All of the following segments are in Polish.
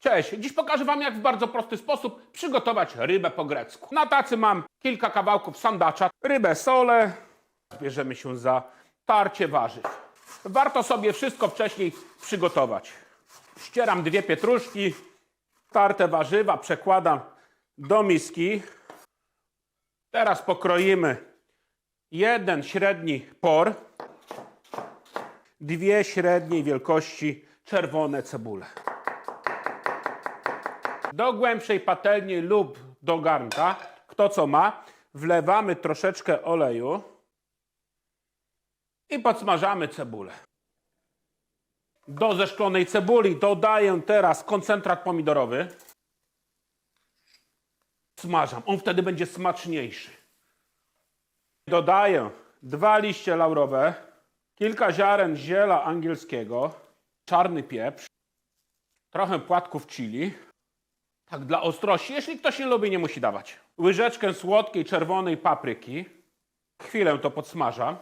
Cześć, dziś pokażę Wam, jak w bardzo prosty sposób przygotować rybę po grecku. Na tacy mam kilka kawałków sandacza, rybę solę, bierzemy się za tarcie warzyw. Warto sobie wszystko wcześniej przygotować. Ścieram dwie pietruszki, tarte warzywa przekładam do miski. Teraz pokroimy jeden średni por, dwie średniej wielkości czerwone cebule. Do głębszej patelni lub do garnka, kto co ma, wlewamy troszeczkę oleju i podsmażamy cebulę. Do zeszklonej cebuli dodaję teraz koncentrat pomidorowy. Smażam, on wtedy będzie smaczniejszy. Dodaję dwa liście laurowe, kilka ziaren ziela angielskiego, czarny pieprz, trochę płatków chili. Tak, dla ostrości. Jeśli ktoś nie lubi, nie musi dawać. Łyżeczkę słodkiej, czerwonej papryki. Chwilę to podsmażam.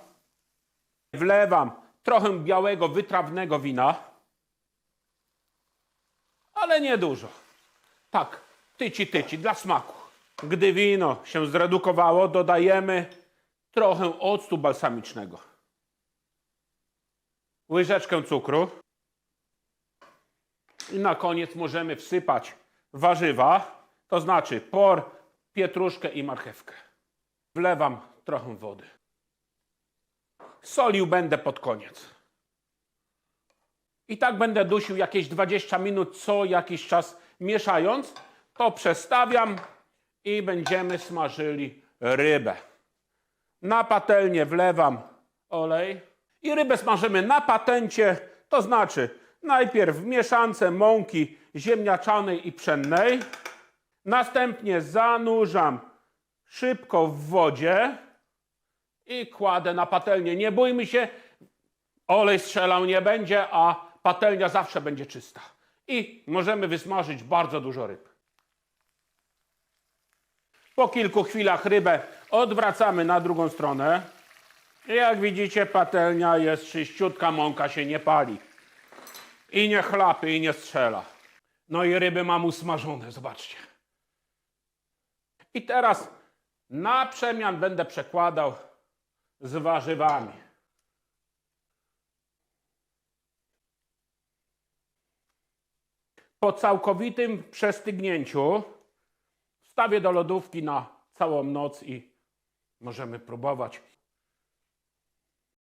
Wlewam trochę białego, wytrawnego wina. Ale nie dużo. Tak, tyci, tyci, dla smaku. Gdy wino się zredukowało, dodajemy trochę octu balsamicznego. Łyżeczkę cukru. I na koniec możemy wsypać warzywa, to znaczy por, pietruszkę i marchewkę. Wlewam trochę wody. Solił będę pod koniec. I tak będę dusił jakieś 20 minut co jakiś czas mieszając. To przestawiam i będziemy smażyli rybę. Na patelnię wlewam olej i rybę smażymy na patencie, to znaczy najpierw w mieszance mąki ziemniaczanej i pszennej, następnie zanurzam szybko w wodzie i kładę na patelnię. Nie bójmy się, olej strzelał nie będzie, a patelnia zawsze będzie czysta. I możemy wysmażyć bardzo dużo ryb. Po kilku chwilach rybę odwracamy na drugą stronę. I jak widzicie, patelnia jest czyściutka, mąka się nie pali. I nie chlapie, i nie strzela. No i ryby mam usmażone, zobaczcie. I teraz na przemian będę przekładał z warzywami. Po całkowitym przestygnięciu wstawię do lodówki na całą noc i możemy próbować.